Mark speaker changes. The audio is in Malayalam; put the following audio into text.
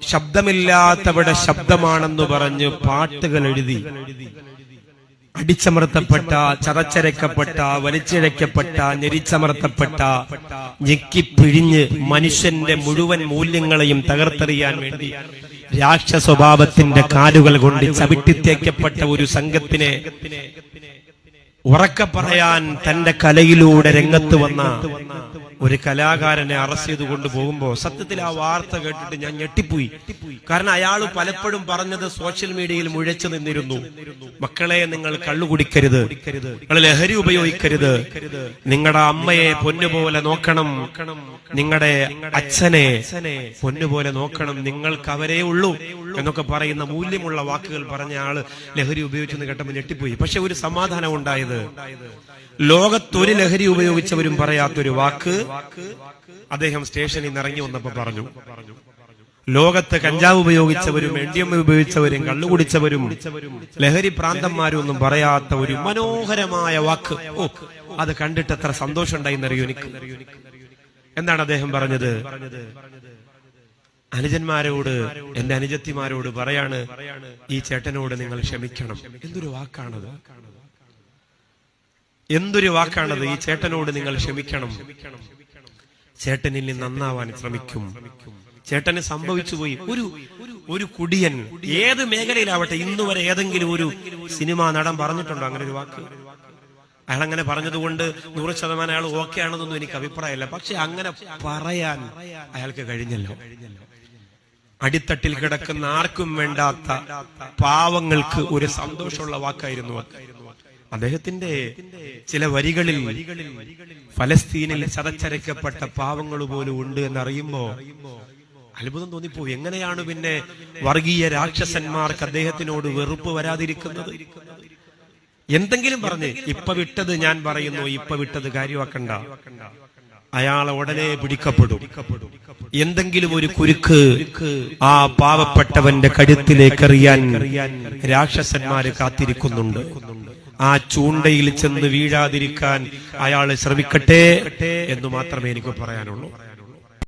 Speaker 1: ശബ്ദമില്ലാത്തവരുടെ ശബ്ദമാണെന്ന് പറഞ്ഞ് പാട്ടുകൾ എഴുതി അടിച്ചമർത്തപ്പെട്ട ചതച്ചരക്കപ്പെട്ട വലിച്ചിഴക്കപ്പെട്ട ഞെരിച്ചമർത്തപ്പെട്ട ഞെക്കിപ്പിഴിഞ്ഞ് മനുഷ്യന്റെ മുഴുവൻ മൂല്യങ്ങളെയും തകർത്തെറിയാൻ വേണ്ടി രാക്ഷ സ്വഭാവത്തിന്റെ കാലുകൾ കൊണ്ട് ചവിട്ടിത്തേക്കപ്പെട്ട ഒരു സംഘത്തിനെ ഉറക്കെ പറയാൻ തന്റെ കലയിലൂടെ രംഗത്ത് വന്ന ഒരു കലാകാരനെ അറസ്റ്റ് ചെയ്ത് കൊണ്ടുപോകുമ്പോ സത്യത്തിൽ ആ വാർത്ത കേട്ടിട്ട് ഞാൻ ഞെട്ടിപ്പോയി. കാരണം അയാൾ പലപ്പോഴും പറഞ്ഞത് സോഷ്യൽ മീഡിയയിൽ മുഴച്ചു നിന്നിരുന്നു. മക്കളെ നിങ്ങൾ കള്ളുകുടിക്കരുത് നിങ്ങൾ ലഹരി ഉപയോഗിക്കരുത്. നിങ്ങളുടെ അമ്മയെ പൊന്നുപോലെ നോക്കണം. നിങ്ങളുടെ അച്ഛനെ പൊന്നുപോലെ നോക്കണം. നിങ്ങൾക്ക് അവരേ ഉള്ളൂ. എന്നൊക്കെ പറയുന്ന മൂല്യമുള്ള വാക്കുകൾ പറഞ്ഞ ആൾ ലഹരി ഉപയോഗിച്ചെന്ന് കേട്ടപ്പോൾ ഞെട്ടിപ്പോയി. പക്ഷെ ഒരു സമാധാനം ഉണ്ടായത് ലോകത്തൊരു ലഹരി ഉപയോഗിച്ചവരും പറയാത്തൊരു വാക്ക് അദ്ദേഹം സ്റ്റേഷനിൽ നിന്ന് ഇറങ്ങി വന്നപ്പോ പറഞ്ഞു. ലോകത്ത് കഞ്ചാവ് ഉപയോഗിച്ചവരും എം ഉപയോഗിച്ചവരും കള്ളുകുടിച്ചവരും ലഹരി പ്രാന്തന്മാരും ഒന്നും പറയാത്ത ഒരു മനോഹരമായ വാക്ക്. ഓ അത് കണ്ടിട്ട് എത്ര സന്തോഷം ഉണ്ടായിന്നറിയോ എനിക്ക്? എന്താണ് അദ്ദേഹം പറഞ്ഞത്? അനുജന്മാരോട് എന്റെ അനുജത്തിമാരോട് പറയാണ് ഈ ചേട്ടനോട് നിങ്ങൾ ക്ഷമിക്കണം. എന്തൊരു വാക്കാണത്? എന്തൊരു വാക്കാണത്? ഈ ചേട്ടനോട് നിങ്ങൾ ക്ഷമിക്കണം. ചേട്ടനിൽ നിന്ന് നന്നാവാൻ ശ്രമിക്കും. ചേട്ടന് സംഭവിച്ചു പോയി. ഒരു ഒരു കുടിയൻ ഏത് മേഖലയിലാവട്ടെ ഇന്ന് വരെ ഏതെങ്കിലും ഒരു സിനിമാ നടൻ പറഞ്ഞിട്ടുണ്ടോ അങ്ങനെ ഒരു വാക്ക്? അയാൾ അങ്ങനെ പറഞ്ഞതുകൊണ്ട് നൂറ് ശതമാനം അയാൾ ഓക്കെ ആണെന്നൊന്നും എനിക്ക് അഭിപ്രായമില്ല. പക്ഷെ അങ്ങനെ പറയാൻ അയാൾക്ക് കഴിഞ്ഞല്ലോ. അടിത്തട്ടിൽ കിടക്കുന്ന ആർക്കും വേണ്ടാത്ത പാവങ്ങൾക്ക് ഒരു സന്തോഷമുള്ള വാക്കായിരുന്നു അദ്ദേഹത്തിന്റെ ചില വരികളിൽ ഫലസ്തീനിൽ ചതച്ചരക്കപ്പെട്ട പാവങ്ങൾ പോലും ഉണ്ട് എന്നറിയുമ്പോ അത്ഭുതം തോന്നിപ്പോയി. എങ്ങനെയാണ് പിന്നെ വർഗീയ രാക്ഷസന്മാർക്ക് അദ്ദേഹത്തിനോട് വെറുപ്പ് വരാതിരിക്കുന്നത്? എന്തെങ്കിലും പറഞ്ഞ് ഇപ്പൊ വിട്ടത് ഞാൻ പറയുന്നു ഇപ്പൊ വിട്ടത് കാര്യമാക്കണ്ട. അയാളെ ഉടനെ പിടിക്കപ്പെടും. എന്തെങ്കിലും ഒരു കുരുക്ക് ആ പാവപ്പെട്ടവന്റെ കഴുത്തിലേക്ക് എറിയാൻ രാക്ഷസന്മാര് കാത്തിരിക്കുന്നുണ്ട്. ആ ചൂണ്ടയിൽ ചെന്ന് വീഴാതിരിക്കാൻ അയാൾ ശ്രമിക്കട്ടെ എന്ന് മാത്രമേ എനിക്ക് പറയാനുള്ളൂ.